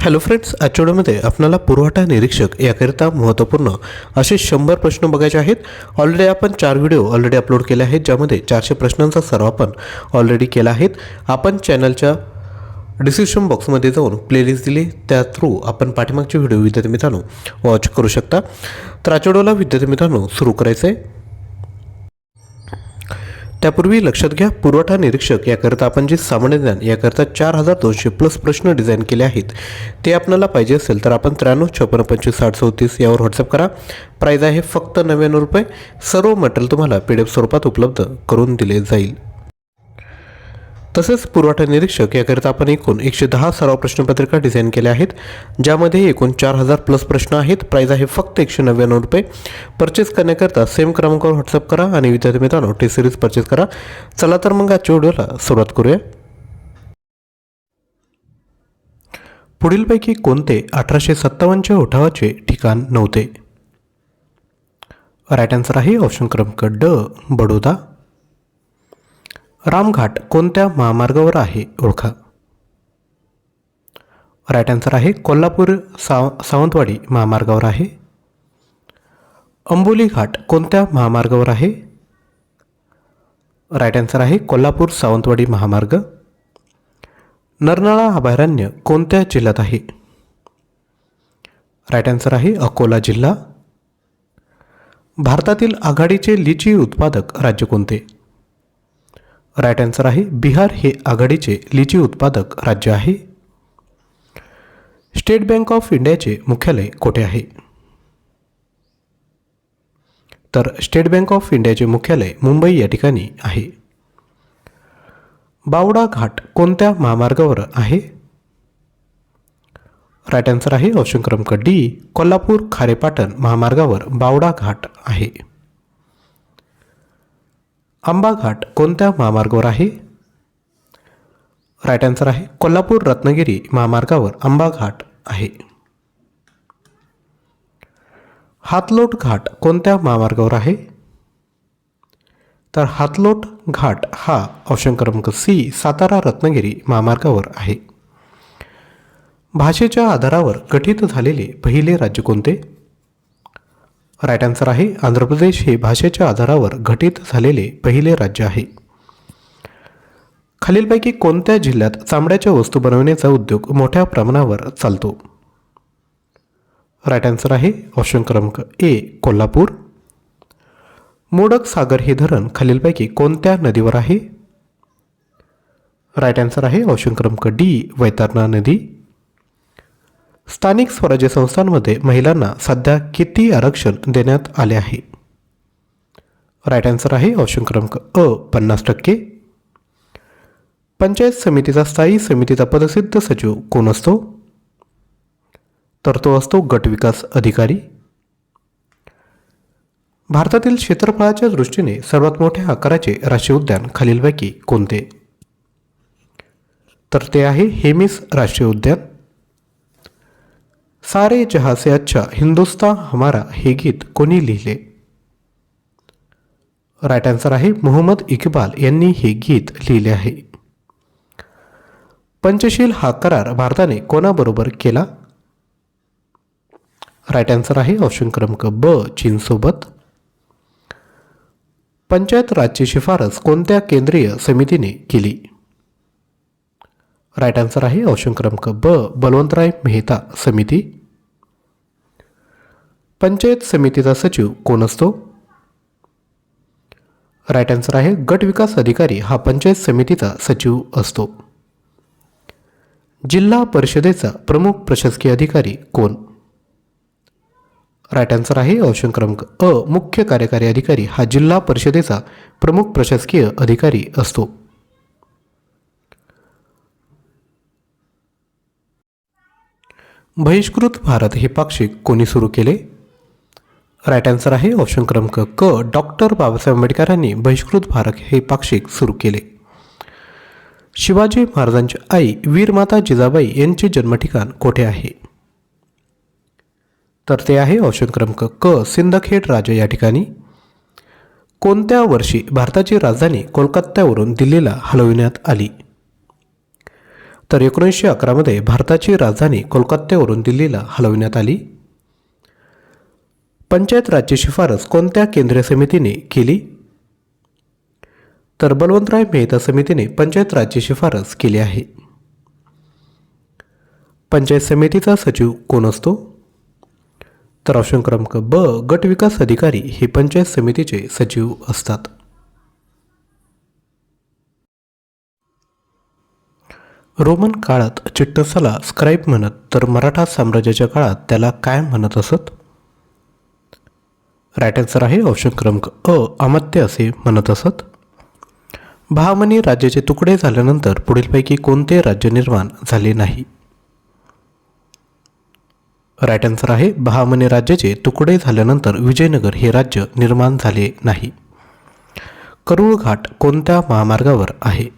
Hello friends आजच्या व्हिडिओमध्ये आपल्याला पुरवठा निरीक्षक याकरिता महत्त्वपूर्ण असे शंभर प्रश्न बघायचे आहेत. ऑलरेडी आपण चार व्हिडिओ ऑलरेडी अपलोड केले आहेत ज्यामध्ये चारशे प्रश्नांचा सर्व आपण ऑलरेडी केला आहेत आपण चॅनलच्या डिस्क्रिप्शन बॉक्समध्ये जाऊन प्लेलिस्ट दिली त्या थ्रू आपण पाठीमागचे व्हिडिओ विद्यार्थी मित्रांनो वॉच करू शकता. तर आजच्या व्हिडिओला विद्यार्थी मित्रांनो सुरू करायचं आहे त्यापूर्वी लक्षात घ्या पुरवठा निरीक्षक याकरता आपण जे सामान्य ज्ञान याकरता चार हजार दोनशे प्लस प्रश्न डिझाईन केले आहेत ते आपल्याला पाहिजे असेल तर आपण त्र्याण्णव छप्पन्न पंचवीस साठ चौतीस यावर व्हॉट्सअप करा. प्राईज आहे फक्त नव्याण्णव रुपये. सर्व मटेरियल तुम्हाला पी डी एफ स्वरूपात उपलब्ध करून दिले जाईल. तसेच पुरवठा निरीक्षक याकरिता आपण एकूण एकशे दहा सराव प्रश्नपत्रिका डिझाईन केल्या आहेत ज्यामध्ये एकूण चार हजार प्लस प्रश्न आहेत. प्राईज आहे फक्त एकशे नव्याण्णव रुपये. परचेस करण्याकरता सेम क्रमांकावर व्हॉट्सअप करा आणि विद्यार्थी मित्रांनो टी सिरीज परचेस करा. चला तर मग आजच्या व्हिडिओला सुरुवात करूया. पुढीलपैकी कोणते अठराशे सत्तावन्नच्या उठावाचे ठिकाण नव्हते? राईट आन्सर आहे ऑप्शन क्रमांक ड बडोदा. रामघाट कोणत्या महामार्गावर आहे? ओळखा. राईट आन्सर आहे कोल्हापूर साव सावंतवाडी महामार्गावर आहे. अंबोली घाट कोणत्या महामार्गावर आहे? राईट आन्सर आहे कोल्हापूर सावंतवाडी महामार्ग. नरनाळा अभयारण्य कोणत्या जिल्ह्यात आहे? राईट आन्सर आहे अकोला जिल्हा. भारतातील आघाडीचे लिची उत्पादक राज्य कोणते? राईट आन्सर आहे बिहार हे आघाडीचे लिची उत्पादक राज्य आहे. स्टेट बँक ऑफ इंडियाचे मुख्यालय कोठे आहे? तर स्टेट बँक ऑफ इंडियाचे मुख्यालय मुंबई या ठिकाणी आहे. बावडा घाट कोणत्या महामार्गावर आहे? राईट आन्सर आहे ऑप्शन क्रमांक डी कोल्हापूर खारेपाटण महामार्गावर बावडा घाट आहे. आंबा घाट कोणत्या महामार्गावर आहे? राईट आन्सर आहे कोल्हापूर रत्नागिरी महामार्गावर आंबा घाट आहे. हातलोट घाट कोणत्या महामार्गावर आहे? तर हातलोट घाट हा ऑप्शन क्रमांक सी सातारा रत्नागिरी महामार्गावर आहे. भाषेच्या आधारावर गठीत झालेले पहिले राज्य कोणते? राईट आन्सर आहे आंध्र प्रदेश हे भाषेच्या आधारावर घटित झालेले पहिले राज्य आहे. खालीलपैकी कोणत्या जिल्ह्यात चामड्याच्या वस्तू बनवण्याचा उद्योग मोठ्या प्रमाणावर चालतो? राईट आन्सर आहे ऑप्शन क्रमांक ए कोल्हापूर. मोडक सागर हे धरण खालीलपैकी कोणत्या नदीवर आहे? राईट आन्सर आहे ऑप्शन क्रमांक डी वैतरणा नदी. स्थानिक स्वराज्य संस्थांमध्ये महिलांना सध्या किती आरक्षण देण्यात आले आहे? राईट आन्सर आहे ऑप्शन क्रमांक अ पन्नास टक्के. पंचायत समितीचा स्थायी समितीचा पदसिद्ध सचिव कोण असतो? तर तो असतो गट विकास अधिकारी. भारतातील क्षेत्रफळाच्या दृष्टीने सर्वात मोठ्या आकाराचे राष्ट्रीय उद्यान खालीलपैकी कोणते? तर ते आहे हेमिस राष्ट्रीय उद्यान. सारे जहासे अच्छा हिंदुस्तान हमारा हे गीत कोणी लिहिले राईट आन्सर आहे मोहम्मद इक्बाल यांनी हे गीत लिहिले आहे. पंचशील हा करार भारताने कोणाबरोबर केला? राईट आन्सर आहे ऑप्शन क्रमांक ब चीनसोबत. पंचायत राजची शिफारस कोणत्या केंद्रीय समितीने केली? राईट आन्सर आहे ऑप्शन क्रमांक ब बलवंतराय मेहता समिती. पंचायत समितीचा सचिव कोण असतो? राईट आन्सर आहे गट विकास अधिकारी हा पंचायत समितीचा सचिव असतो. जिल्हा परिषदेचा प्रमुख प्रशासकीय अधिकारी कोण? राईट आन्सर आहे ऑप्शन क्रमांक अ मुख्य कार्यकारी अधिकारी हा जिल्हा परिषदेचा प्रमुख प्रशासकीय अधिकारी असतो. बहिष्कृत भारत हे पाक्षिक कोणी सुरू केले? राईट आन्सर आहे ऑप्शन क्रमांक क. डॉक्टर बाबासाहेब आंबेडकरांनी बहिष्कृत भारत हे पाक्षिक सुरू केले. शिवाजी महाराजांची आई वीरमाता जिजाबाई यांचे जन्मठिकाण कोठे आहे? तर ते आहे ऑप्शन क्रमांक क. सिंदखेड राजा या ठिकाणी. कोणत्या वर्षी भारताची राजधानी कोलकात्यावरून दिल्लीला हलविण्यात आली? तर एकोणीसशे अकरामध्ये भारताची राजधानी कोलकात्यावरून दिल्लीला हलविण्यात आली. पंचायत राज्य शिफारस कोणत्या केंद्रीय समितीने केली? तर बलवंतराय मेहता समितीने पंचायत राज्य शिफारस केली आहे. पंचायत समितीचा सचिव कोण असतो? तर ऑप्शन क्रमांक ब गट विकास अधिकारी हे पंचायत समितीचे सचिव असतात. रोमन काळात चिट्टसाला स्क्राईब म्हणत तर मराठा साम्राज्याच्या काळात त्याला काय म्हणत असत? राईट आन्सर आहे ऑप्शन क्रमांक अ अमात्य असे म्हणत असत. बहामनी राज्याचे तुकडे झाल्यानंतर पुढीलपैकी कोणते राज्य निर्माण झाले नाही? राईट आन्सर आहे बहामनी राज्याचे तुकडे झाल्यानंतर विजयनगर हे राज्य निर्माण झाले नाही. करूळ घाट कोणत्या महामार्गावर आहे?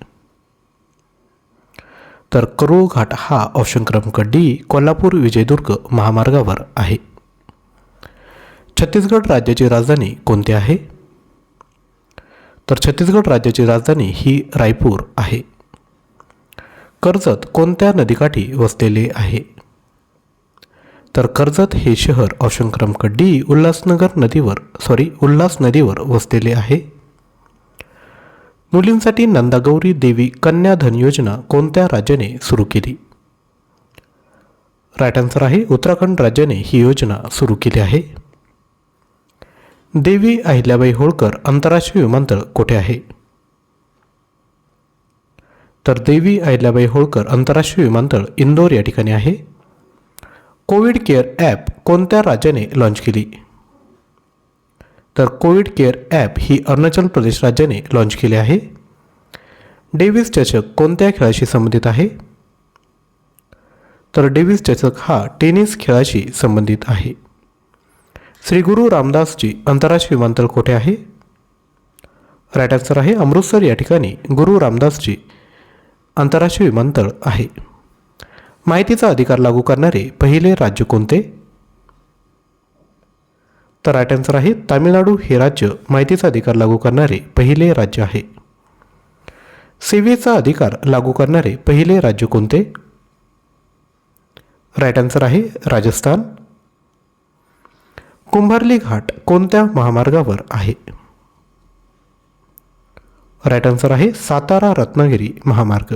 तर करूळ घाट हा ऑप्शन क्रमांक डी कोल्हापूर विजयदुर्ग महामार्गावर आहे. छत्तीसगड राज्याची राजधानी कोणती आहे? तर छत्तीसगड राज्याची राजधानी ही रायपूर आहे. कर्जत कोणत्या नदीकाठी वसलेले आहे? तर कर्जत हे शहर ऑप्शन क्रमांक डी उल्हासनगर नदीवर सॉरी उल्हास नदीवर वसलेले आहे. मुलींसाठी नंदागौरी देवी कन्याधन योजना कोणत्या राज्याने सुरू केली? राईट आन्सर आहे उत्तराखंड राज्याने ही योजना सुरू केली आहे. देवी अहिल्याबाई होळकर आंतरराष्ट्रीय विमानतळ कुठे आहे? तर देवी अहिल्याबाई होळकर आंतरराष्ट्रीय विमानतळ इंदोर या ठिकाणी आहे. कोविड केअर ॲप कोणत्या राज्याने लॉन्च केली? तर कोविड केअर ॲप ही अरुणाचल प्रदेश राज्याने लॉन्च केली आहे. डेव्हिस चषक कोणत्या खेळाशी संबंधित आहे? तर डेव्हिस चषक हा टेनिस खेळाशी संबंधित आहे. श्री गुरु रामदासजी आंतरराष्ट्रीय विमानतळ कोठे आहे? राईट आन्सर आहे अमृतसर या ठिकाणी गुरु रामदासजी आंतरराष्ट्रीय विमानतळ आहे. माहितीचा अधिकार लागू करणारे पहिले राज्य कोणते? तर राईट आन्सर आहे तामिळनाडू हे राज्य माहितीचा अधिकार लागू करणारे पहिले राज्य आहे. सेवेचा अधिकार लागू करणारे पहिले राज्य कोणते? राईट आन्सर आहे राजस्थान कुंभारली घाट कोणत्या महामार्गावर आहे? राईट आन्सर आहे सातारा रत्नागिरी महामार्ग.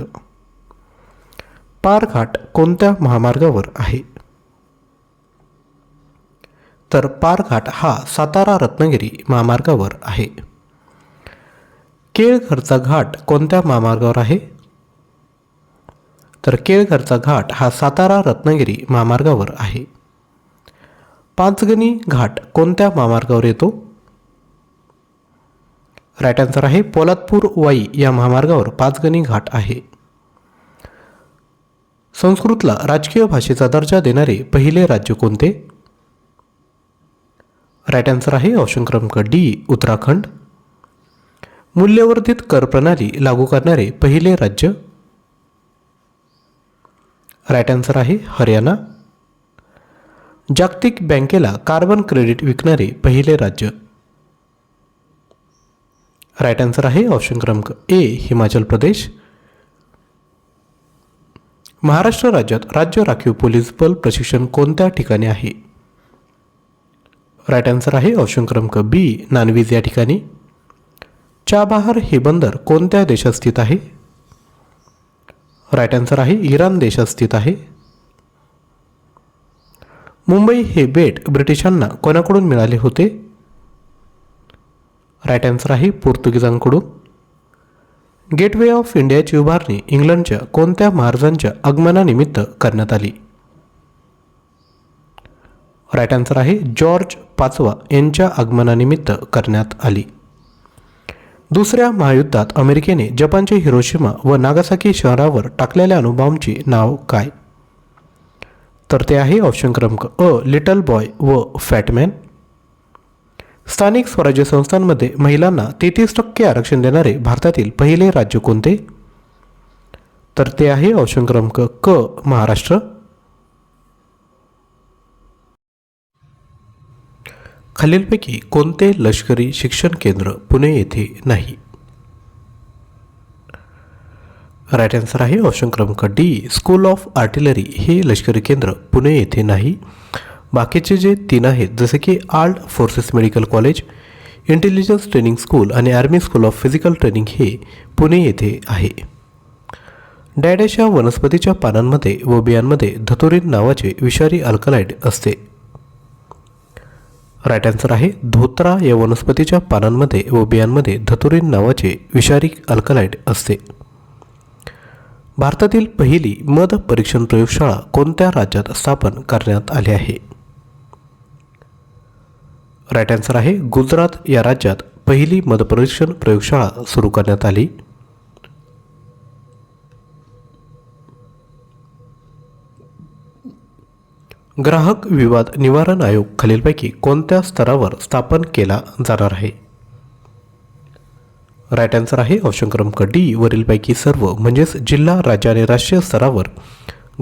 पार घाट कोणत्या महामार्गावर आहे? तर पारघाट हा सातारा रत्नागिरी महामार्गावर आहे. केळघरचा घाट कोणत्या महामार्गावर आहे? तर केळघरचा घाट हा सातारा रत्नागिरी महामार्गावर आहे. पाचगणी घाट कोणत्या महामार्गावर येतो? राईट आन्सर आहे पोलादपूर वाई या महामार्गावर पाचगणी घाट आहे. संस्कृतला राजकीय भाषेचा दर्जा देणारे पहिले राज्य कोणते? राईट आन्सर आहे ऑप्शन क्रमांक डी उत्तराखंड. मूल्यवर्धित कर प्रणाली लागू करणारे पहिले राज्य? राईट आन्सर आहे हरियाणा. जागतिक बँकेला कार्बन क्रेडिट विकणारे पहिले राज्य. राईट आन्सर आहे ऑप्शन क्रमांक ए हिमाचल प्रदेश. महाराष्ट्र राज्यात राज्य राखीव पोलीस बल प्रशिक्षण कोणत्या ठिकाणी आहे? राईट आन्सर आहे ऑप्शन क्रमांक बी नानवीज या ठिकाणी. चाबहार हे बंदर कोणत्या देशात स्थित आहे? राईट आन्सर आहे इराण देशात स्थित आहे. मुंबई हे बेट ब्रिटिशांना कोणाकडून मिळाले होते? राईट आन्सर आहे पोर्तुगीजांकडून. गेटवे ऑफ इंडियाची उभारणी इंग्लंडच्या कोणत्या महाराजांच्या आगमनानिमित्त करण्यात आली? राईट आन्सर आहे जॉर्ज पाचवा यांच्या आगमनानिमित्त करण्यात आली. दुसऱ्या महायुद्धात अमेरिकेने जपानचे हिरोशिमा व नागासाकी शहरावर टाकलेल्या अणुबॉम्बचे नाव काय? तर ते आहे ऑप्शन क्रमांक अ लिटल बॉय व फॅटमॅन स्थानिक स्वराज्य संस्थांमध्ये महिलांना तेहतीस टक्के आरक्षण देणारे भारतातील पहिले राज्य कोणते? तर ते आहे ऑप्शन क्रमांक क महाराष्ट्र. खालीलपैकी कोणते लष्करी शिक्षण केंद्र पुणे येथे नाही? राईट आन्सर आहे ऑप्शन क्रमांक डी स्कूल ऑफ आर्टिलरी हे लष्करी केंद्र पुणे येथे नाही. बाकीचे जे तीन आहेत जसे की armed forces medical college intelligence training school आणि army school of physical training हे पुणे येथे आहे. डॅडॅश या वनस्पतीच्या पानांमध्ये व बियांमध्ये धतुरीन नावाचे विषारी अल्कलाइड असते. राईट आन्सर आहे धोत्रा या वनस्पतीच्या पानांमध्ये व बियांमध्ये धतुरीन नावाचे विषारी अल्कलाइड असते. भारतातील पहिली मध परीक्षण प्रयोगशाळा कोणत्या राज्यात स्थापन करण्यात आली आहे? राईट आन्सर आहे गुजरात या राज्यात पहिली मध परीक्षण प्रयोगशाळा सुरू करण्यात आली. ग्राहक विवाद निवारण आयोग खालीलपैकी कोणत्या स्तरावर स्थापन केला जाणार आहे? राईट आन्सर आहे ऑप्शन क्रमांक डी वरीलपैकी सर्व म्हणजेच जिल्हा राज्य आणि राष्ट्रीय स्तरावर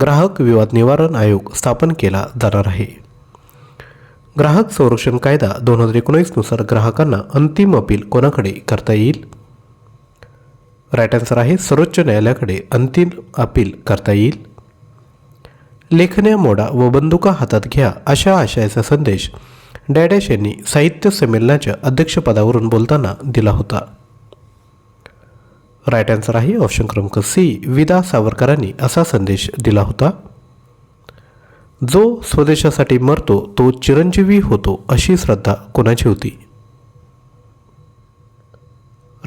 ग्राहक विवाद निवारण आयोग स्थापन केला जाणार आहे. ग्राहक संरक्षण कायदा दोन हजार एकोणीसनुसार ग्राहकांना अंतिम अपील कोणाकडे करता येईल? राईट आन्सर आहे सर्वोच्च न्यायालयाकडे अंतिम अपील करता येईल. लेखण्या मोडा व बंदुका हातात घ्या अशा आशयाचा संदेश डॅडॅश यांनी साहित्य संमेलनाच्या अध्यक्षपदावरून बोलताना दिला होता. राईट आन्सर आहे ऑप्शन क्रमांक सी विदा सावरकरांनी असा संदेश दिला होता. जो स्वदेशासाठी मरतो तो चिरंजीवी होतो अशी श्रद्धा कोणाची होती?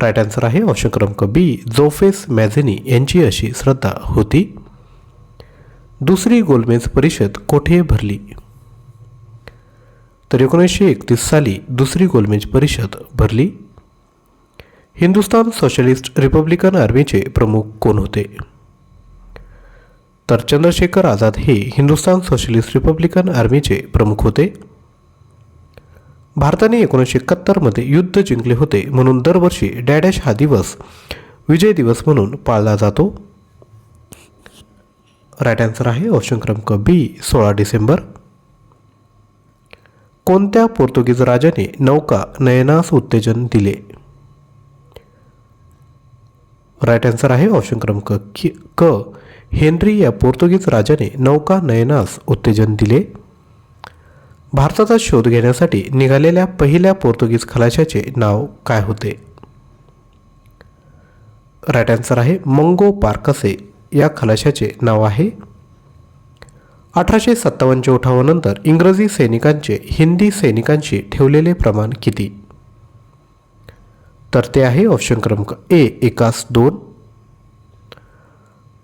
राईट आन्सर आहे ऑप्शन क्रमांक बी जोफेस मॅझेनी यांची अशी श्रद्धा होती. दुसरी गोलमेज परिषद कोठे भरली? तर एकोणीसशे एकतीस साली दुसरी गोलमेज परिषद भरली. हिंदुस्तान सोशलिस्ट रिपब्लिकन आर्मीचे प्रमुख कोण होते? तर चंद्रशेखर आझाद हे हिंदुस्तान सोशलिस्ट रिपब्लिकन आर्मीचे प्रमुख होते. भारताने एकोणीसशे एकाहत्तरमध्ये युद्ध जिंकले होते म्हणून दरवर्षी डॅडॅश हा दिवस विजय दिवस म्हणून पाळला जातो. राईट आन्सर आहे ऑप्शन क्रमांक बी सोळा डिसेंबर. कोणत्या पोर्तुगीज राजाने नौका नयनास उत्तेजन दिले? राईट आन्सर आहे ऑप्शन क्रमांक कि क. हेनरी या पोर्तुगीज राजाने नौका नयनास उत्तेजन दिले. भारताचा शोध घेण्यासाठी निघालेल्या पहिल्या पोर्तुगीज खलाशाचे नाव काय होते? राईट आन्सर आहे मंगो पार्कसे. या खलाशाचे नाव आहे. अठराशे सत्तावन्नच्या उठावानंतर इंग्रजी सैनिकांचे हिंदी सैनिकांशी ठेवलेले प्रमाण किती? तर ते आहे ऑप्शन क्रमांक ए एकास दोन.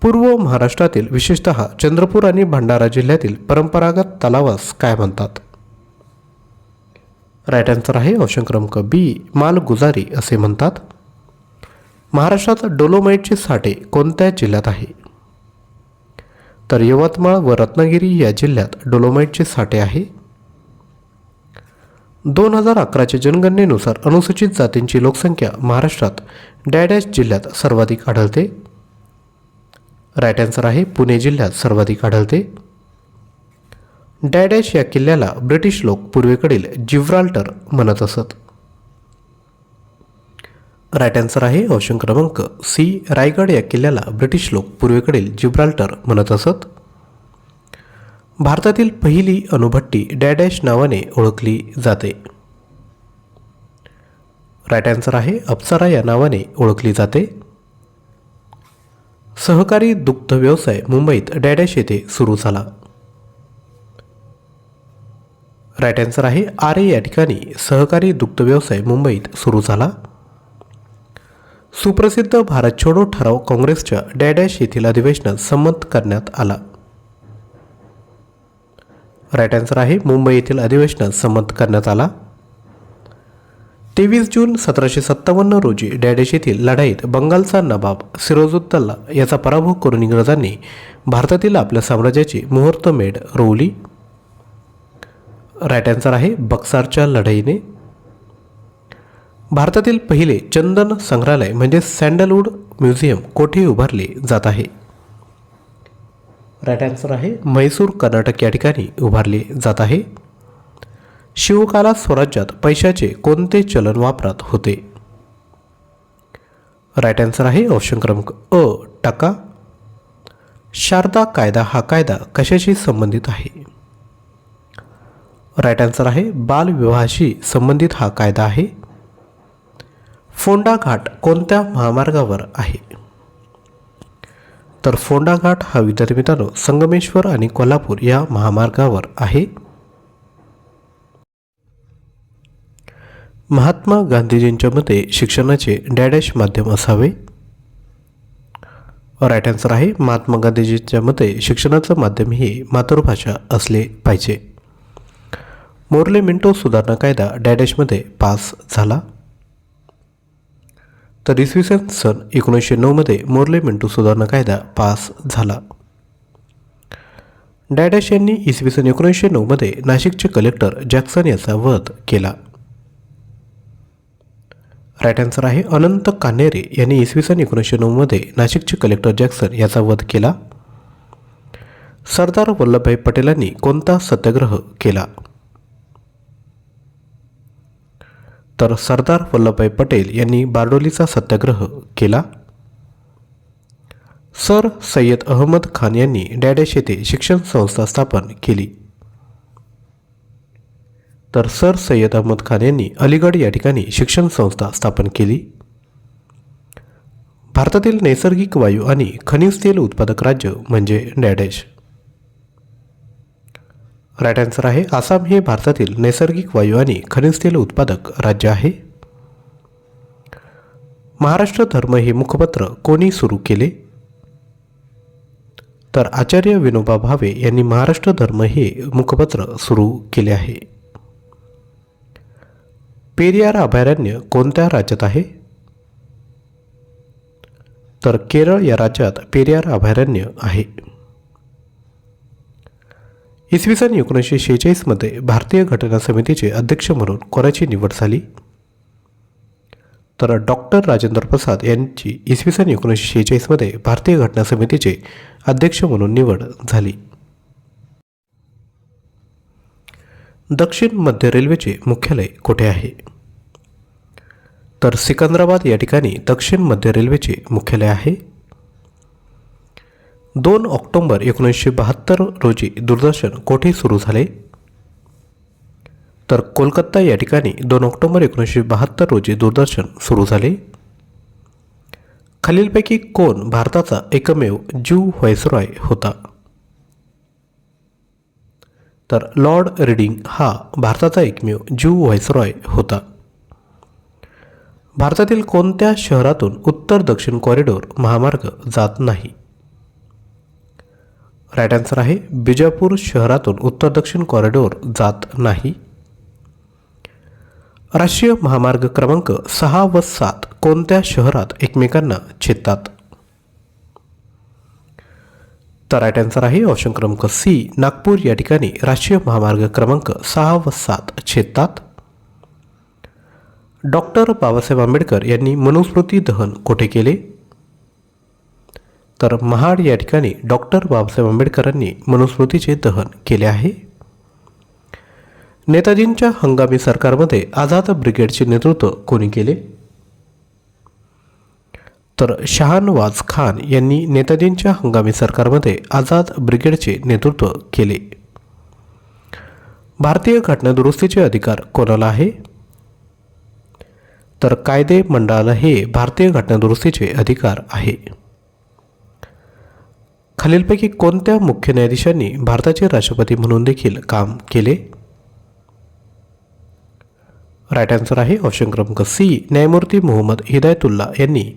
पूर्व महाराष्ट्रातील विशेषत चंद्रपूर आणि भंडारा जिल्ह्यातील परंपरागत तलावास काय म्हणतात? राईट आन्सर आहे ऑप्शन क्रमांक बी मालगुजारी असे म्हणतात. महाराष्ट्रात डोलोमाईटचे साठे कोणत्या जिल्ह्यात आहे? तर यवतमाळ व रत्नागिरी या जिल्ह्यात डोलोमाईटचे साठे आहे. दोन हजार अकराच्या जनगणनेनुसार अनुसूचित जातींची लोकसंख्या महाराष्ट्रात डॅडॅश जिल्ह्यात सर्वाधिक आढळते. राईट आन्सर आहे पुणे जिल्ह्यात सर्वाधिक आढळते. डॅडॅश या किल्ल्याला ब्रिटिश लोक पूर्वेकडील जिव्राल्टर म्हणत असत. राईट आन्सर आहे ऑप्शन क्रमांक सी. रायगड या किल्ल्याला ब्रिटिश लोक पूर्वेकडील जिब्राल्टर म्हणत असत. भारतातील पहिली अणुभट्टी डॅडॅश नावाने ओळखली जाते. राईट आन्सर आहे अप्सरा या नावाने ओळखली जाते. सहकारी दुग्ध व्यवसाय मुंबईत डॅडॅश येथे सुरू झाला. राईट आन्सर आहे आरे या ठिकाणी सहकारी दुग्ध व्यवसाय मुंबईत सुरू झाला. सुप्रसिद्ध भारत छोडो ठराव काँग्रेसच्या डॅडॅश येथील अधिवेशनात संमत करण्यात आला. राईट आन्सर आहे मुंबई येथील अधिवेशनात संमत करण्यात आला. तेवीस जून सतराशे सत्तावन्न रोजी डॅडेश येथील लढाईत बंगालचा नवाब सिरोजुद्दल्ला याचा पराभव करून इंग्रजांनी भारतातील आपल्या साम्राज्याची मुहूर्तमेढ रोवली. राईट आन्सर आहे बक्सारच्या लढाईने. भारतातील पहिले चंदन संग्रहालय म्हणजे सँडलवूड म्युझियम कोठे उभारले जात आहे. राईट आन्सर आहे म्हैसूर कर्नाटक या ठिकाणी उभारले जात आहे. शिवकाला स्वराज्यात पैशाचे कोणते चलन वापरात होते? राईट आन्सर आहे ऑप्शन क्रमांक अ टाका. शारदा कायदा हा कायदा कशाशी संबंधित आहे? राईट आन्सर आहे बालविवाहाशी संबंधित हा कायदा आहे. फोंडा घाट कोणत्या महामार्गावर आहे? तर फोंडा घाट हा विद्यार्थी मित्रांनो संगमेश्वर आणि कोल्हापूर या महामार्गावर आहे. महात्मा गांधीजींच्या मते शिक्षणाचे डॅडॅश माध्यम असावे. राईट आन्सर आहे महात्मा गांधीजींच्या मते शिक्षणाचं माध्यम हे मातृभाषा असले पाहिजे. मोर्ले मिंटो सुधारणा कायदा डॅडॅशमध्ये पास झाला. तर इसवी सन सन एकोणीसशे नऊमध्ये मोर्ले मिंटू सुधारणा कायदा पास झाला. डॅडॅश यांनी इसवी सन एकोणीसशे नऊमध्ये नाशिकचे कलेक्टर जॅक्सन याचा वध केला. राईट आन्सर आहे अनंत कान्हेरे यांनी इसवी सन एकोणीसशे नऊमध्ये नाशिकचे कलेक्टर जॅक्सन याचा वध केला. सरदार वल्लभभाई पटेलांनी कोणता सत्याग्रह केला? तर सरदार वल्लभभाई पटेल यांनी बारडोलीचा सत्याग्रह केला. सर सय्यद अहमद खान यांनी डॅडॅश येथे शिक्षण संस्था स्थापन केली. तर सर सय्यद अहमद खान यांनी अलीगड या ठिकाणी शिक्षण संस्था स्थापन केली. भारतातील नैसर्गिक वायू आणि खनिज तेल उत्पादक राज्य म्हणजे डॅडॅश. राईट आन्सर आहे आसाम हे भारतातील नैसर्गिक वायू आणि खनिज तेल उत्पादक राज्य आहे. महाराष्ट्र धर्म हे मुखपत्र कोणी सुरू केले? तर आचार्य विनोबा भावे यांनी महाराष्ट्र धर्म हे मुखपत्र सुरू केले आहे. पेरियार अभयारण्य कोणत्या राज्यात आहे? तर केरळ या राज्यात पेरियार अभयारण्य आहे. इसवी सन एकोणीसशे शेहेचाळीसमध्ये भारतीय घटना समितीचे अध्यक्ष म्हणून कोणाची निवड झाली. तर डॉक्टर राजेंद्र प्रसाद यांची इसवी सन एकोणीसशे शेहेचाळीसमध्ये भारतीय घटना समितीचे अध्यक्ष म्हणून निवड झाली. दक्षिण मध्य रेल्वेचे मुख्यालय कुठे आहे? तर सिकंदराबाद या ठिकाणी दक्षिण मध्य रेल्वेचे मुख्यालय आहे. दोन ऑक्टोंबर एकोणीसशे बहात्तर रोजी दूरदर्शन कोठे सुरू झाले? तर कोलकाता या ठिकाणी दोन ऑक्टोबर एकोणीसशे बहात्तर रोजी दूरदर्शन सुरू झाले. खालीलपैकी कोण भारताचा एकमेव ज्यू व्हायसरॉय होता? तर लॉर्ड रिडिंग हा भारताचा एकमेव ज्यू व्हायसरॉय होता. भारतातील कोणत्या शहरातून उत्तर दक्षिण कॉरिडॉर महामार्ग जात नाही? राईट आन्सर आहे बिजापूर शहरातून उत्तर दक्षिण कॉरिडॉर जात नाही. राष्ट्रीय महामार्ग क्रमांक सहा व सात कोणत्या शहरात एकमेकांना छेदतात? तर राईट आन्सर आहे ऑप्शन क्रमांक सी नागपूर. या ठिकाणी राष्ट्रीय महामार्ग क्रमांक सहा व सात छेदतात. डॉक्टर बाबासाहेब आंबेडकर यांनी मनुस्मृती दहन कोठे केले? तर महाड या ठिकाणी डॉक्टर बाबासाहेब आंबेडकरांनी मनुस्मृतीचे दहन केले आहे. नेताजींच्या हंगामी सरकारमध्ये आझाद ब्रिगेडचे नेतृत्व कोणी केले? तर शहानवाज खान यांनी नेताजींच्या हंगामी सरकारमध्ये आझाद ब्रिगेडचे नेतृत्व केले. भारतीय घटनादुरुस्तीचे अधिकार कोणाला आहे? तर कायदे मंडळाला हे भारतीय घटनादुरुस्तीचे अधिकार आहे. खालीलपैकी कोणत्या मुख्य न्यायाधीशांनी भारताचे राष्ट्रपती म्हणून देखील काम केले? राईट आन्सर आहे ऑप्शन क्रमांक सी न्यायमूर्ती मोहम्मद हिदायतुल्ला यांनी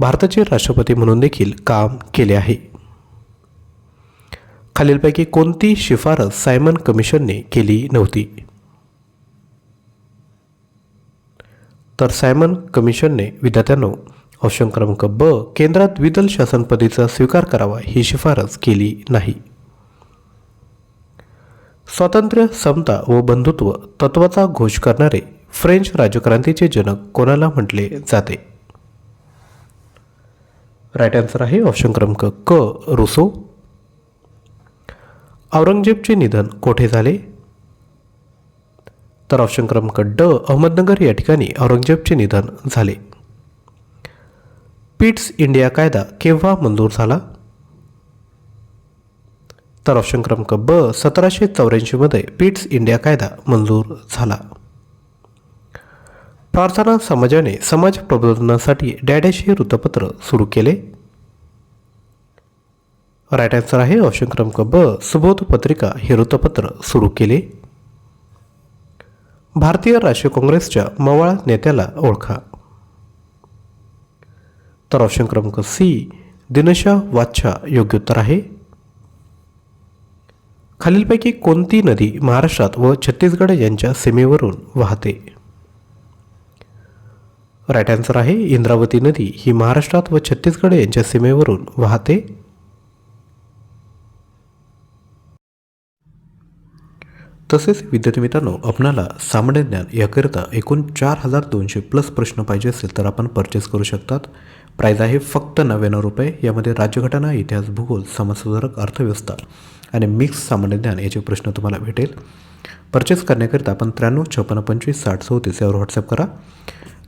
भारताचे राष्ट्रपती म्हणून देखील काम केले आहे. खालीलपैकी कोणती शिफारस सायमन कमिशनने केली नव्हती? तर सायमन कमिशनने विद्यार्थ्यांना ऑप्शन क्रमांक ब केंद्रात द्विदल शासनपदीचा स्वीकार करावा ही शिफारस केली नाही. स्वातंत्र्य समता व बंधुत्व तत्वाचा घोष करणारे फ्रेंच राजक्रांतीचे जनक कोणाला म्हटले जाते? राईट आन्सर आहे ऑप्शन क्रमांक क. रुसो. औरंगजेबचे निधन कोठे झाले? तर ऑप्शन क्रमांक ड. अहमदनगर या ठिकाणी औरंगजेबचे निधन झाले. पिट्स इंडिया कायदा केव्हा मंजूर झाला? तर ऑप्शन क्रमांक ब सतराशे चौऱ्याऐंशीमध्ये पिट्स इंडिया कायदा मंजूर झाला. प्रार्थना समाजाने समाज प्रबोधनासाठी डॅडॅश हे वृत्तपत्र सुरू केले? राईट आन्सर आहे ऑप्शन क्रमांक ब सुबोध पत्रिका हे वृत्तपत्र सुरू केले. भारतीय राष्ट्रीय काँग्रेसच्या मवाळ नेत्याला ओळखा. तर ऑप्शन क्रमांक सी दिनशा वाच्छा योग्य उत्तर आहे. खालीलपैकी कोणती नदी महाराष्ट्रात व छत्तीसगड यांच्या सीमेवरून वाहते? राईट आन्सर आहे इंद्रावती नदी ही महाराष्ट्रात व छत्तीसगड यांच्या सीमेवरून वाहते. तसेच विद्यार्थी मित्रांनो आपणाला सामान्य ज्ञान याकरिता एकूण चार हजार दोनशे प्लस प्रश्न पाहिजे असेल तर आपण परचेस करू शकतात. प्राईज आहे फक्त नव्याण्णव रुपये. यामध्ये राज्यघटना इतिहास भूगोल समाजसुधारक अर्थव्यवस्था आणि मिक्स सामान्य ज्ञान याचे प्रश्न तुम्हाला भेटेल. परचेस करण्याकरिता आपण त्र्याण्णव छप्पन्न पंचवीस साठ चौतीस यावर व्हॉट्सअप करा.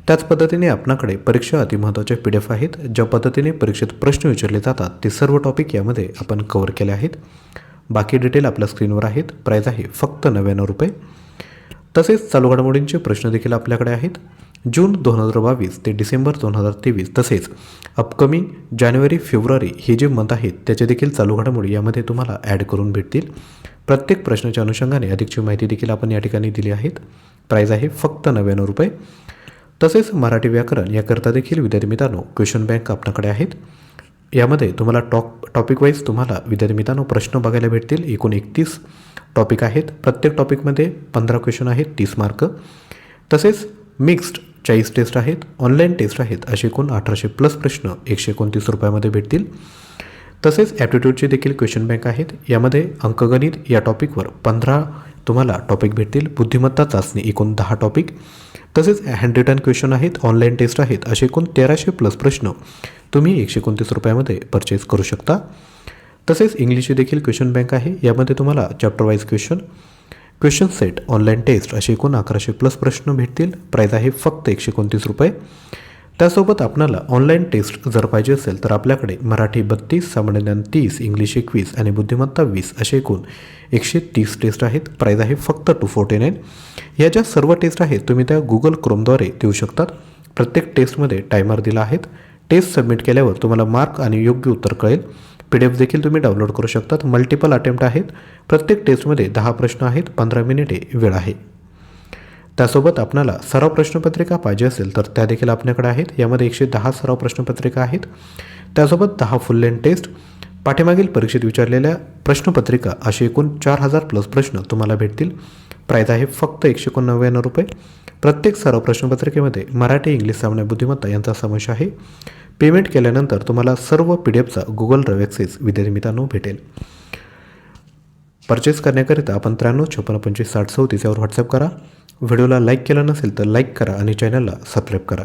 त्याच पद्धतीने आपणाकडे परीक्षा अतिमहत्त्वाच्या पी डी एफ आहेत. ज्या पद्धतीने परीक्षेत प्रश्न विचारले जातात ते सर्व टॉपिक यामध्ये आपण कव्हर केले आहेत. बाकी डिटेल आपल्या स्क्रीनवर आहेत. प्राईज आहे फक्त नव्याण्णव रुपये. तसेच चालू घडामोडींचे प्रश्न देखील आपल्याकडे आहेत. जून दोन हजार बावीस ते डिसेंबर दोन हजार तेवीस तसेच अपकमिंग जानेवारी फेब्रुवारी हे जे मंथ आहेत त्याचे देखील चालू घडामोडी यामध्ये तुम्हाला ॲड करून भेटतील. प्रत्येक प्रश्नाच्या अनुषंगाने अधिकची माहिती देखील आपण या ठिकाणी दिली आहेत. प्राईज आहे फक्त नव्याण्णव रुपये. तसेच मराठी व्याकरण याकरता देखील विद्यार्थी मित्रांनो क्वेश्चन बँक आपल्याकडे आहेत. यामध्ये तुम्हाला टॉप टॉपिक वाईज तुम्हाला विद्यार्थी मित्रांनो प्रश्न बघायला भेटतील. एकूण एकतीस टॉपिक आहेत. प्रत्येक टॉपिकमध्ये पंधरा क्वेश्चन आहेत तीस मार्क तसेच मिक्स्ड चाळीस टेस्ट आहेत ऑनलाईन टेस्ट आहेत असे एकूण अठराशे प्लस प्रश्न एकशे एकोणतीस रुपयामध्ये भेटतील. तसेच ॲप्टिट्यूडचे देखील क्वेश्चन बँक आहेत. यामध्ये अंकगणित या टॉपिकवर पंधरा तुम्हाला टॉपिक भेटतील. बुद्धिमत्ता चाचणी एकूण दहा टॉपिक तसेच हँड रिटर्न क्वेश्चन आहेत ऑनलाईन टेस्ट आहेत असे एकूण तेराशे प्लस प्रश्न तुम्ही एकशे एकोणतीस रुपयामध्ये परचेस करू शकता. तसेच इंग्लिशची देखील क्वेश्चन बँक आहे. यामध्ये तुम्हाला chapter wise question question set online test असे एकूण अकराशे प्लस प्रश्न भेटतील. प्राईज आहे फक्त एकशे एकोणतीस रुपये. त्यासोबत आपणाला ऑनलाईन टेस्ट जर पाहिजे असेल तर आपल्याकडे मराठी बत्तीस सामान्य ज्ञान तीस इंग्लिश एकवीस आणि बुद्धिमत्ता वीस असे एकूण एकशे तीस टेस्ट आहेत. प्राईज आहे फक्त टू फोर्टी नाईन या ज्या सर्व टेस्ट आहेत तुम्ही त्या गुगल क्रोमद्वारे देऊ शकतात. प्रत्येक टेस्टमध्ये टायमर दिला आहेत टेस्ट सबमिट केल्यावर तुम्हाला मार्क आणि योग्य उत्तर कळेल. पी डी एफ देखील तुम्ही डाउनलोड करू शकतात मल्टिपल अटेम्प्ट आहेत. प्रत्येक टेस्टमध्ये दहा प्रश्न आहेत. पंधरा मिनिटे वेळ आहे. त्यासोबत आपणाला सराव प्रश्नपत्रिका पाहिजे असेल तर त्या देखील आपल्याकडे आहेत. यामध्ये एकशे दहा सराव प्रश्नपत्रिका आहेत. त्यासोबत दहा फुल लेन टेस्ट पाठीमागील परीक्षेत विचारलेल्या प्रश्नपत्रिका असे एकूण चार हजार प्लस प्रश्न तुम्हाला भेटतील. प्राईज आहे फक्त एकशे एकोणनव्याण्णव रुपये. प्रत्येक सराव प्रश्नपत्रिकेमध्ये मराठी इंग्लिश सामान्य बुद्धिमत्ता यांचा समावेश आहे. पेमेंट केल्यानंतर तुम्हाला सर्व पी डी एफचा गुगल ड्राईव्ह ॲक्सेस विद्यार्थी भेटेल. परचेस करण्याकरिता आपण त्र्याण्णव छप्पन्न पंचवीस साठ चौतीस यावर व्हॉट्सअप करा. व्हिडिओला लाईक केला नसेल तर लाईक करा आणि चॅनलला सबस्क्राईब करा.